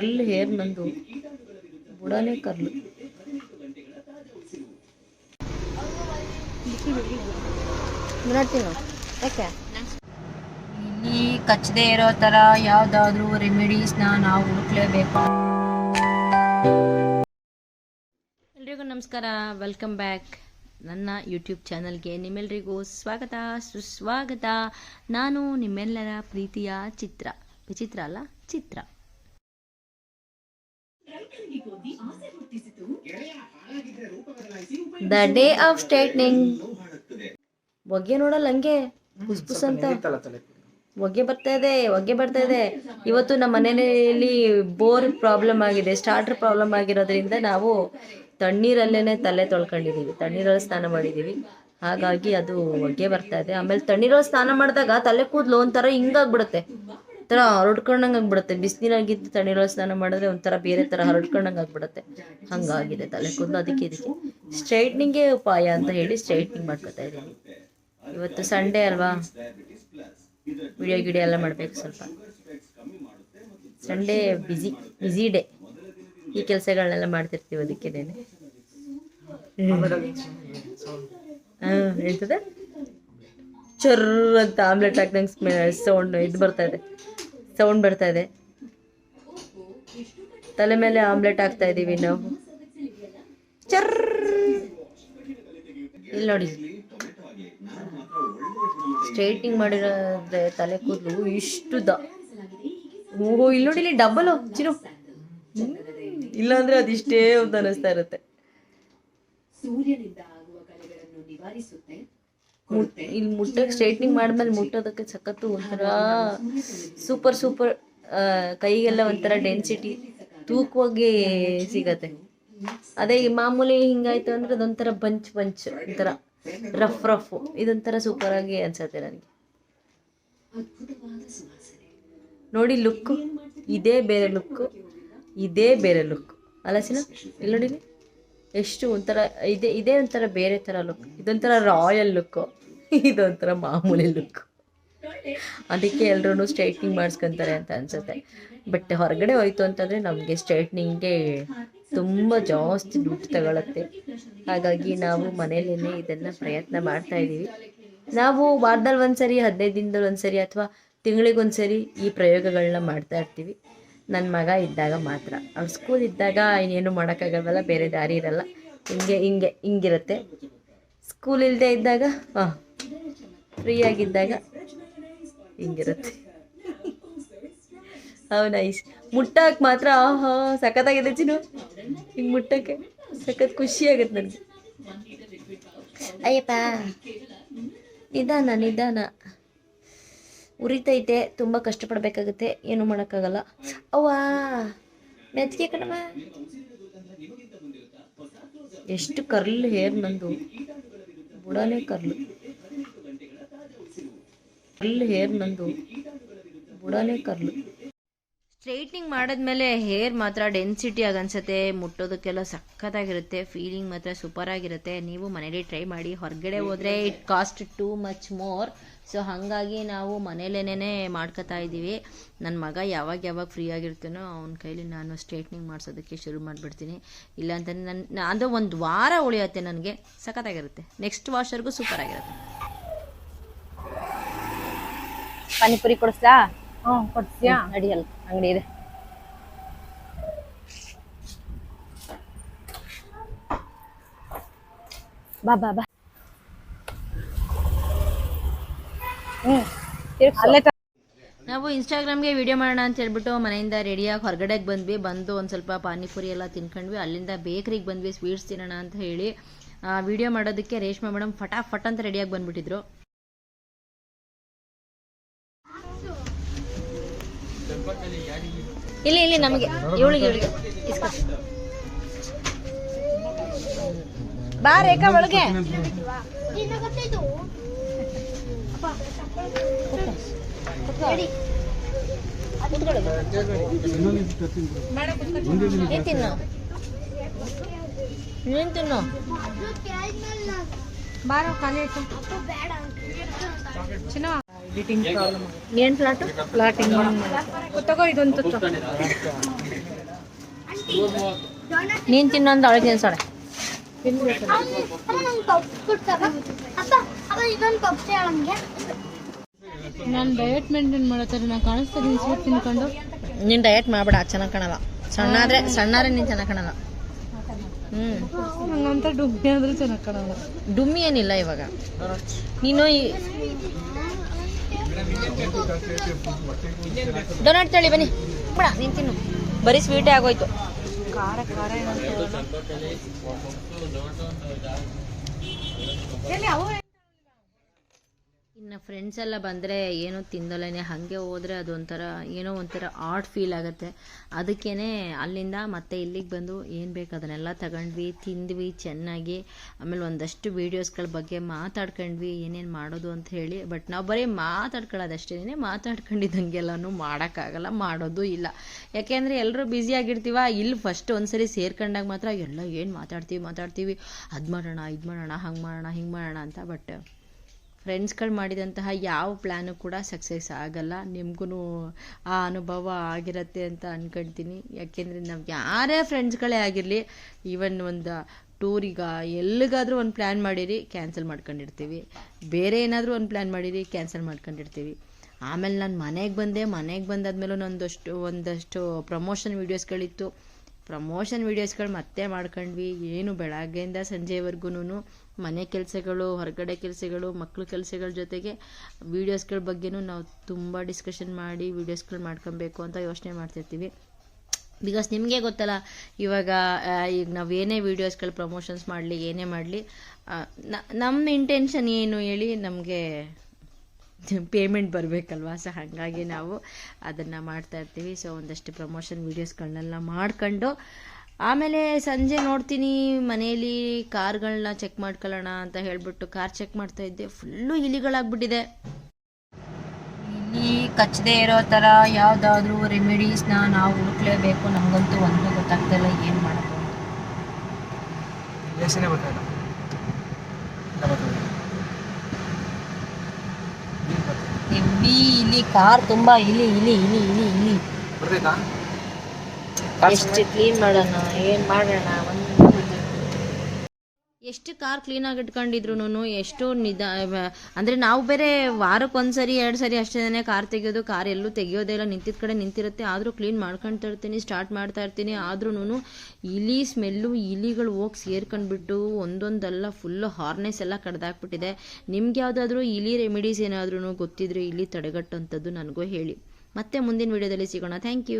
Curl hair ನಂದು ಬುಡನೇ ಕರ್ಲು ನೋಡ್ತೀನಿ ಯಾಕೆ? ಇಲ್ಲಿ ಕಚ್ಚದೆ ಇರೋ ಥರ ಯಾವುದಾದ್ರೂ ರೆಮಿಡೀಸ್ನ ನಾವು ಹುಡುಕ್ಲೇಬೇಕು. ಎಲ್ರಿಗೂ ನಮಸ್ಕಾರ. ವೆಲ್ಕಮ್ ಬ್ಯಾಕ್ ನನ್ನ ಯೂಟ್ಯೂಬ್ ಚಾನಲ್ಗೆ ನಿಮ್ಮೆಲ್ಲರಿಗೂ ಸ್ವಾಗತ. ಸುಸ್ವಾಗತ. ನಾನು ನಿಮ್ಮೆಲ್ಲರ ಪ್ರೀತಿಯ ಚಿತ್ರ. ವಿಚಿತ್ರ ಅಲ್ಲ ಚಿತ್ರ. ದ ಡೇ ಆಫ್ ಸ್ಟೇಟ್ನಿಂಗ್ ಹೊಗೆ ನೋಡಲ್ಲ ಹಂಗೆ? ಪುಸ್ಪುಸ್ ಪುಸ್ ಅಂತ. ಹೊಗೆ ಬರ್ತಾ ಇದೆ ಹೊಗೆ ಬರ್ತಾ ಇದೆ. ಇವತ್ತು ನಮ್ಮ ಮನೆಯಲ್ಲಿ ಬೋರ್ ಪ್ರಾಬ್ಲಮ್ ಆಗಿದೆ ಸ್ಟಾರ್ಟರ್ ಪ್ರಾಬ್ಲಮ್ ಆಗಿರೋದ್ರಿಂದ ನಾವು ತಣ್ಣೀರಲ್ಲೇನೆ ತಲೆ ತೊಳ್ಕೊಂಡಿದ್ದೀವಿ ತಣ್ಣೀರಲ್ಲಿ ಸ್ನಾನ ಮಾಡಿದ್ದೀವಿ ಹಾಗಾಗಿ ಅದು ಹೊಗೆ ಬರ್ತಾ ಇದೆ. ಆಮೇಲೆ ತಣ್ಣೀರಲ್ಲಿ ಸ್ನಾನ ಮಾಡಿದಾಗ ತಲೆ ಕೂದಲು ಒಂಥರ ಹಿಂಗಾಗ್ಬಿಡುತ್ತೆ. ಒಂಥರ ಹರಡ್ಕೊಂಡಂಗೆ ಆಗ್ಬಿಡುತ್ತೆ. ಬಿಸಿನೀರಾಗಿದ್ದು ತಣ್ಣೀರಲ್ಲಿ ಸ್ನಾನ ಮಾಡಿದ್ರೆ ಒಂಥರ ಬೇರೆ ಥರ ಹರಡ್ಕೊಂಡಂಗೆ ಆಗ್ಬಿಡುತ್ತೆ. ಹಂಗಾಗಿದೆ ತಲೆ ಕೂದಲು ಅದಕ್ಕೆ ಇದಕ್ಕೆ. ಸ್ಟ್ರೈಟ್ನಿಂಗೇ ಉಪಾಯ ಅಂತ ಹೇಳಿ ಸ್ಟ್ರೈಟ್ನಿಂಗ್ ಮಾಡ್ಕೊತಾ ಇದ್ದೀನಿ. ಇವತ್ತು ಸಂಡೇ ಅಲ್ವಾ? ವಿಡಿಯೋ ಗಿಡಿಯೋ ಎಲ್ಲ ಮಾಡಬೇಕು ಸ್ವಲ್ಪ. ಸಂಡೇ ಬ್ಯುಸಿ ಬ್ಯುಸಿ ಡೇ ಈ ಕೆಲಸಗಳನ್ನೆಲ್ಲ ಮಾಡ್ತಿರ್ತೀವಿ ಅದಕ್ಕೇನೆ ಹಾಂ, ಹೇಳ್ತದೆ? ಚರ್ ಅಂತ ಆಮ್ಲೆಟ್ ಹಾಕ್ದಂಗೆ ಸೌಂಡ್ ಇದು ಬರ್ತಾ ಇದೆ. ಸೌಂಡ್ ಬರ್ತಾ ಇದೆ. ತಲೆ ಮೇಲೆ ಆಮ್ಲೆಟ್ ಹಾಕ್ತಾ ಇದ್ದೀವಿ ನಾವು. ಚರ್ ಇಲ್ಲಿ ನೋಡಿ. ಸ್ಟ್ರೈಟಿಂಗ್ ಮಾಡಿರೋದ್ರೆ ತಲೆ ಕೂದಲು ಇಷ್ಟು ದ ಓಹೋ, ಇಲ್ಲಿ ನೋಡಿ, ಇಲ್ಲಿ ಡಬಲ್ ಚಿರು. ಇಲ್ಲಾಂದ್ರೆ ಅದಿಷ್ಟೇ ಅಂತ ಅನಿಸ್ತಾ ಇರುತ್ತೆ. ಇಲ್ಲಿ ಮುಟ್ಟಕ್ಕೆ ಸ್ಟ್ರೈಟ್ನಿಂಗ್ ಮಾಡಿದ್ಮೇಲೆ ಮುಟ್ಟೋದಕ್ಕೆ ಸಖತ್ತು ಒಂಥರ ಸೂಪರ್ ಸೂಪರ್ ಕೈಗೆಲ್ಲ ಒಂಥರ ಡೆನ್ಸಿಟಿ ತೂಕವಾಗಿ ಸಿಗತ್ತೆ. ಅದೇ ಮಾಮೂಲಿ ಹಿಂಗಾಯ್ತು ಅಂದ್ರೆ ಅದೊಂಥರ ಬಂಚ್ ಬಂಚ್ ಒಂಥರ ರಫ್ ರಫ್ ಇದೊಂಥರ ಸೂಪರ್ ಆಗಿ ಅನ್ಸತ್ತೆ ನನಗೆ. ನೋಡಿ ಲುಕ್ ಇದೇ ಬೇರೆ ಲುಕ್ ಇದೇ ಬೇರೆ ಲುಕ್ ಅಲಸಿನ ಸಿನ ಇಲ್ಲಿ ನೋಡಿ ಎಷ್ಟು ಒಂಥರ, ಇದೇ ಇದೇ ಒಂಥರ ಬೇರೆ ಥರ ಲುಕ್ ಇದೊಂಥರ ರಾಯಲ್ ಲುಕ್ಕು ಇದೊಂಥರ ಮಾಮೂಲಿ ಲುಕ್ ಅದಕ್ಕೆ ಎಲ್ಲರೂ ಸ್ಟ್ರೈಟ್ನಿಂಗ್ ಮಾಡಿಸ್ಕೊಂತಾರೆ ಅಂತ ಅನ್ಸುತ್ತೆ. ಬಟ್ ಹೊರಗಡೆ ಹೋಯ್ತು ಅಂತಂದರೆ ನಮಗೆ ಸ್ಟ್ರೈಟ್ನಿಂಗ್ಗೆ ತುಂಬ ಜಾಸ್ತಿ ದುಡ್ಡು ತಗೊಳತ್ತೆ. ಹಾಗಾಗಿ ನಾವು ಮನೇಲೇ ಇದನ್ನು ಪ್ರಯತ್ನ ಮಾಡ್ತಾ ಇದ್ದೀವಿ. ನಾವು ವಾರದಲ್ಲಿ ಒಂದ್ಸರಿ, ಹದಿನೈದು ದಿನದಲ್ಲಿ ಒಂದ್ಸರಿ ಅಥವಾ ತಿಂಗಳಿಗೊಂದ್ಸರಿ ಈ ಪ್ರಯೋಗಗಳನ್ನ ಮಾಡ್ತಾ ಇರ್ತೀವಿ. ನನ್ನ ಮಗ ಇದ್ದಾಗ ಮಾತ್ರ. ಅವ್ರ ಸ್ಕೂಲ್ ಇದ್ದಾಗ ಇನ್ನೇನು ಮಾಡೋಕ್ಕಾಗಲ್ವಲ್ಲ, ಬೇರೆ ದಾರಿ ಇರಲ್ಲ. ಹಿಂಗೆ ಹಿಂಗೆ, ಹಿಂಗಿರುತ್ತೆ. ಸ್ಕೂಲ್ ಇಲ್ಲದೆ ಇದ್ದಾಗ, ಹಾಂ ಫ್ರೀ ಆಗಿದ್ದಾಗ ಹಿಂಗಿರುತ್ತೆ. How, nice. ಮುಟ್ಟಕ್ಕೆ ಮಾತ್ರ, ಆಹಾ, ಸಖತ್ತಾಗಿದೆ ಚಿನ್ನು. ಹಿಂಗೆ ಮುಟ್ಟಕ್ಕೆ ಸಖತ್ ಖುಷಿ ಆಗುತ್ತೆ ನನಗೆ. ಅಯ್ಯಪ್ಪ, ನಿಧಾನ ನಿಧಾನ. ಉರಿತೈತೆ, ತುಂಬ ಕಷ್ಟಪಡಬೇಕಾಗುತ್ತೆ. ಏನು ಮಾಡೋಕ್ಕಾಗಲ್ಲ. ಅವ್ವಾ ಮೆಚ್ಚಿಗೆ ಕಣಮ್ಮ. ಎಷ್ಟು ಕರ್ಲ್ ಹೇರ್ ನಂದು. ಬುಡಾನೇ ಕರ್ಲು. ಕರ್ಲ್ ಹೇರ್ ನಂದು ಬುಡನೇ ಕರ್ಲು ಸ್ಟ್ರೈಟ್ನಿಂಗ್ ಮಾಡಿದ್ಮೇಲೆ ಹೇರ್ ಮಾತ್ರ ಡೆನ್ಸಿಟಿ ಆಗನ್ಸುತ್ತೆ ಮುಟ್ಟೋದಕ್ಕೆಲ್ಲ ಸಖತ್ತಾಗಿರುತ್ತೆ ಫೀಲಿಂಗ್ ಮಾತ್ರ ಸೂಪರ್ ಆಗಿರುತ್ತೆ ನೀವು ಮನೇಲಿ ಟ್ರೈ ಮಾಡಿ, ಹೊರಗಡೆ ಹೋದರೆ it cost too much more so ಹಾಗಾಗಿ ನಾವು ಮನೇಲೇನೇ ಮಾಡ್ಕೊತಾ ಇದ್ದೀವಿ. ನನ್ನ ಮಗ ಯಾವಾಗ ಯಾವಾಗ ಫ್ರೀ ಆಗಿರ್ತಾನೋ ಅವನ ಕೈಲಿ ನಾನು ಸ್ಟ್ರೈಟ್ನಿಂಗ್ ಮಾಡಿಸೋದಕ್ಕೆ ಶುರು ಮಾಡಿಬಿಡ್ತೀನಿ. ಇಲ್ಲಾಂತಂದ್ರೆ ನನ್ನ ಅದು ಒಂದು ವಾರ ಉಳಿಯುತ್ತೆ ನನಗೆ. ಸಖತ್ತಾಗಿರುತ್ತೆ. ನೆಕ್ಸ್ಟ್ ವಾಷರ್ಗೂ ಸೂಪರ್ ಆಗಿರುತ್ತೆ ಪಾನಿಪುರಿ ಕೊಡಿಸ್ಲಾ? ಹ್ಞೂ ಕೊಡ್ತೀಯಾ ನಡಿಯಲ್ಲ ಅಂಗಡಿ ಇದೆ. ಬಾ ಬಾ ಬಾ. ಹ್ಞೂ ಅಲ್ಲೇ ನಾವು ಇನ್ಸ್ಟಾಗ್ರಾಮ್ಗೆ ವಿಡಿಯೋ ಮಾಡೋಣ ಅಂತ ಹೇಳ್ಬಿಟ್ಟು ಮನೆಯಿಂದ ರೆಡಿಯಾಗಿ ಹೊರಗಡೆಗೆ ಬಂದ್ವಿ. ಬಂದು ಒಂದು ಸ್ವಲ್ಪ ಪಾನಿಪುರಿ ಎಲ್ಲ ತಿನ್ಕೊಂಡ್ವಿ. ಅಲ್ಲಿಂದ ಬೇಕ್ರಿಗೆ ಬಂದ್ವಿ ಸ್ವೀಟ್ಸ್ ತಿನ್ನೋಣ ಅಂತ ಹೇಳಿ. ವಿಡಿಯೋ ಮಾಡೋದಕ್ಕೆ ರೇಷ್ಮೆ ಮೇಡಮ್ ಫಟಾಫಟ್ ಅಂತ ರೆಡಿಯಾಗಿ ಬಂದ್ಬಿಟ್ಟಿದ್ರು. ಇಲ್ಲಿ ಇಲ್ಲಿ ನಮಗೆ. ಇವಳಿಗೆ ಇವಳಿಗೆ. ಇಸ್ಕೊ. ಬಾ ರೇಖಾ ಒಳಗೆ. ನೀನ್ ತಿನ್ನು. ನೀನ್ ತಿನ್ನು. ಬಾರೋ ಖಾಲಿ ಆಯ್ತು. ಚಿನ್ನ ಏನು ಫ್ಲಾಟು ಪ್ಲಾಟಿಂಗ್ ತಗೋ ಇದೊಂದು. ನೀನು ತಿನ್ನೊಂದು ಅವಳಿಗೆ ತಿನ್ಸೋಳೆ ನಾನು ಡಯಟ್ ಮೇಂಟೈನ್ ಮಾಡತ್ತಾರೆ ನಾ ಕಾಣಿಸ್ತಾ ಇದೀನಿ ಸ್ವೀಟ್ ತಿನ್ಕೊಂಡು. ನೀನು ಡಯಟ್ ಮಾಡಬೇಡ ಚೆನ್ನಾಗಿ ಕಾಣಲ್ಲ. ಸಣ್ಣ ಆದರೆ ಸಣ್ಣಾದ್ರೆ ನೀನು ಚೆನ್ನಾಗಿ ಕಾಣಲ್ಲ. ಹ್ಞೂ ನಂಗಂತ ಡುಮ್ಮಿ ಆದ್ರೂ ಚೆನ್ನಾಗಿ ಕಾಣಲ್ಲ. ಡುಮ್ಮಿ ಏನಿಲ್ಲ ಇವಾಗ. ನೀನು ಈ- ಡೊನಟ್ ತಳಿ ಬನ್ನಿ. ಬೇಡ ನೀನು ತಿನ್ನು. ಬರೀ ಸ್ವೀಟೇ ಆಗೋಯ್ತು. ಖಾರ ಖಾರ ಇನ್ನು ಫ್ರೆಂಡ್ಸ್ ಎಲ್ಲ ಬಂದರೆ ಏನೋ ತಿಂದಲೇ ಹಾಗೆ ಹೋದರೆ ಅದೊಂಥರ, ಏನೋ ಒಂಥರ ಆರ್ಟ್ ಫೀಲ್ ಆಗುತ್ತೆ. ಅದಕ್ಕೇ ಅಲ್ಲಿಂದ ಮತ್ತೆ ಇಲ್ಲಿಗೆ ಬಂದು ಏನು ಬೇಕು ಅದನ್ನೆಲ್ಲ ತಗೊಂಡ್ವಿ, ತಿಂದ್ವಿ ಚೆನ್ನಾಗಿ. ಆಮೇಲೆ ಒಂದಷ್ಟು ವೀಡಿಯೋಸ್ಗಳ ಬಗ್ಗೆ ಮಾತಾಡ್ಕೊಂಡ್ವಿ, ಏನೇನು ಮಾಡೋದು ಅಂತ ಹೇಳಿ. ಬಟ್ ನಾವು ಬರೀ ಮಾತಾಡ್ಕೊಳ್ಳೋದಷ್ಟೇ ಮಾತಾಡ್ಕೊಂಡಿದ್ದಂಗೆಲ್ಲನೂ ಮಾಡೋಕ್ಕಾಗಲ್ಲ, ಮಾಡೋದು ಇಲ್ಲ. ಯಾಕೆಂದರೆ ಎಲ್ಲರೂ ಬ್ಯುಸಿಯಾಗಿರ್ತೀವ ಇಲ್ಲಿ ಫಸ್ಟ್ ಒಂದ್ಸರಿ ಸೇರ್ಕೊಂಡಾಗ ಮಾತ್ರ ಎಲ್ಲ ಏನು ಮಾತಾಡ್ತೀವಿ ಮಾತಾಡ್ತೀವಿ. ಅದು ಮಾಡೋಣ, ಇದು ಮಾಡೋಣ, ಹಂಗೆ ಮಾಡೋಣ, ಹಿಂಗೆ ಮಾಡೋಣ ಅಂತ. ಬಟ್ ಫ್ರೆಂಡ್ಸ್ಗಳು ಮಾಡಿದಂತಹ ಯಾವ ಪ್ಲ್ಯಾನು ಕೂಡ ಸಕ್ಸಸ್ ಆಗಲ್ಲ. ನಿಮಗೂ ಆ ಅನುಭವ ಆಗಿರತ್ತೆ ಅಂತ ಅನ್ಕೊಳ್ತೀನಿ ಯಾಕೆಂದರೆ ನಾವು ಯಾರೇ ಫ್ರೆಂಡ್ಸ್ಗಳೇ ಆಗಿರಲಿ ಈವನ್ ಒಂದು ಟೂರಿಗ ಎಲ್ಲಿಗಾದರೂ ಒಂದು ಪ್ಲ್ಯಾನ್ ಮಾಡಿರಿ ಕ್ಯಾನ್ಸಲ್ ಮಾಡ್ಕೊಂಡಿರ್ತೀವಿ. ಬೇರೆ ಏನಾದರೂ ಒಂದು ಪ್ಲ್ಯಾನ್ ಮಾಡಿರಿ ಕ್ಯಾನ್ಸಲ್ ಮಾಡ್ಕೊಂಡಿರ್ತೀವಿ. ಆಮೇಲೆ ನಾನು ಮನೆಗೆ ಬಂದೆ, ಮನೆಗೆ ಬಂದಾದ್ಮೇಲೂ ನಂದಷ್ಟು ಒಂದಷ್ಟು ಪ್ರಮೋಷನ್ ವೀಡಿಯೋಸ್ಗಳಿತ್ತು ಪ್ರಮೋಷನ್ ವೀಡಿಯೋಸ್ಗಳು ಮತ್ತೆ ಮಾಡ್ಕೊಂಡ್ವಿ. ಏನು ಬೆಳಗ್ಗೆಯಿಂದ ಸಂಜೆವರೆಗೂ ಮನೆ ಕೆಲಸಗಳು, ಹೊರಗಡೆ ಕೆಲಸಗಳು, ಮಕ್ಳ ಕೆಲಸಗಳ ಜೊತೆಗೆ ವೀಡಿಯೋಸ್ಗಳ ಬಗ್ಗೆನೂ ನಾವು ತುಂಬ ಡಿಸ್ಕಷನ್ ಮಾಡಿ ವೀಡಿಯೋಸ್ಗಳು ಮಾಡ್ಕೊಬೇಕು ಅಂತ ಯೋಚನೆ ಮಾಡ್ತಿರ್ತೀವಿ. ಬಿಕಾಸ್ ನಿಮಗೆ ಗೊತ್ತಲ್ಲ, ಇವಾಗ ಈಗ ನಾವು ಏನೇ ವೀಡಿಯೋಸ್ಗಳು ಪ್ರಮೋಷನ್ಸ್ ಮಾಡಲಿ, ಏನೇ ಮಾಡಲಿ ನಮ್ಮ ಇಂಟೆನ್ಷನ್ ಏನು ಹೇಳಿ ನಮಗೆ ಪೇಮೆಂಟ್ ಬರಬೇಕಲ್ವಾ? ಸೊ ಹಾಗಾಗಿ ನಾವು ಅದನ್ನು ಮಾಡ್ತಾ ಇರ್ತೀವಿ. ಸೊ ಒಂದಷ್ಟು ಪ್ರಮೋಷನ್ ವೀಡಿಯೋಸ್ಗಳನ್ನೆಲ್ಲ ಮಾಡ್ಕೊಂಡು, ಆಮೇಲೆ ಸಂಜೆ ನೋಡ್ತೀನಿ ಮನೆಯಲ್ಲಿ ಕಾರ್ಗಳನ್ನ ಚೆಕ್ ಮಾಡ್ಕೊಳ್ಳೋಣ ಅಂತ ಹೇಳಿಬಿಟ್ಟು ಕಾರ್ ಚೆಕ್ ಮಾಡ್ತಾ ಇದ್ದೆ. ಫುಲ್ಲು ಇಲಿಗಳಾಗ್ಬಿಟ್ಟಿದೆ. ಇಲ್ಲಿ ಕಚ್ಚದೆ ಇರೋ ಥರ ಯಾವುದಾದ್ರೂ ರೆಮಿಡೀಸ್ನ ನಾವು ಹುಡುಕ್ಲೇಬೇಕು. ನಮಗಂತೂ ಒಂದು ಗೊತ್ತಾಗ್ತಾ ಇಲ್ಲ ಏನು ಮಾಡೋದು ಯೋಚನೆ ಬರ್ತಾಯಿಲ್ಲ ಇಲ್ಲ ಬರ್ತಾಯಿಲ್ಲ. ನೀನ್ ಬರ್ತಾಯಿಲ್ಲ. ಹೆವಿ ಇಲಿ ಕಾರ್ ತುಂಬಾ ಇಲಿ ಇಲಿ ಇಲಿ ಇಲಿ ಇಲಿ. ಎಷ್ಟು ಕ್ಲೀನ್ ಮಾಡೋಣ ಏನ್ ಮಾಡೋಣ? ಒಂದು ಎಷ್ಟು ಕಾರ್ ಕ್ಲೀನಾಗಿ ಇಟ್ಕೊಂಡಿದ್ರು ಎಷ್ಟು ನಿಧ ಅಂದರೆ ನಾವು ಬೇರೆ ವಾರಕ್ಕೊಂದ್ಸರಿ ಎರಡು ಸರಿ ಅಷ್ಟೇ ಕಾರ್ ತೆಗೆಯೋದು, ಕಾರ್ ಎಲ್ಲೂ ತೆಗಿಯೋದೇ ಇಲ್ಲ ನಿಂತಿದ್ದ ಕಡೆ ನಿಂತಿರುತ್ತೆ, ಆದರೂ ಕ್ಲೀನ್ ಮಾಡ್ಕೊಳ್ತಾ ಇರ್ತೀನಿ ಸ್ಟಾರ್ಟ್ ಮಾಡ್ತಾ ಇರ್ತೀನಿ ಆದ್ರೂ ಇಲಿ ಸ್ಮೆಲ್ಲು ಇಲಿಗಳು ಹೋಗಿ ಸೇರ್ಕೊಂಡ್ಬಿಟ್ಟು ಒಂದೊಂದೆಲ್ಲ ಫುಲ್ಲು ಹಾರ್ನೆಸ್ ಎಲ್ಲ ಕಡ್ದಾಕ್ಬಿಟ್ಟಿದೆ. ನಿಮ್ಗೆ ಯಾವುದಾದ್ರೂ ಇಲಿ ರೆಮಿಡೀಸ್ ಏನಾದ್ರೂ ಗೊತ್ತಿದ್ರೆ, ಇಲಿ ತಡೆಗಟ್ಟುವಂಥದ್ದು ನನಗೂ ಹೇಳಿ. ಮತ್ತೆ ಮುಂದಿನ ವಿಡಿಯೋದಲ್ಲಿ ಸಿಗೋಣ. Thank you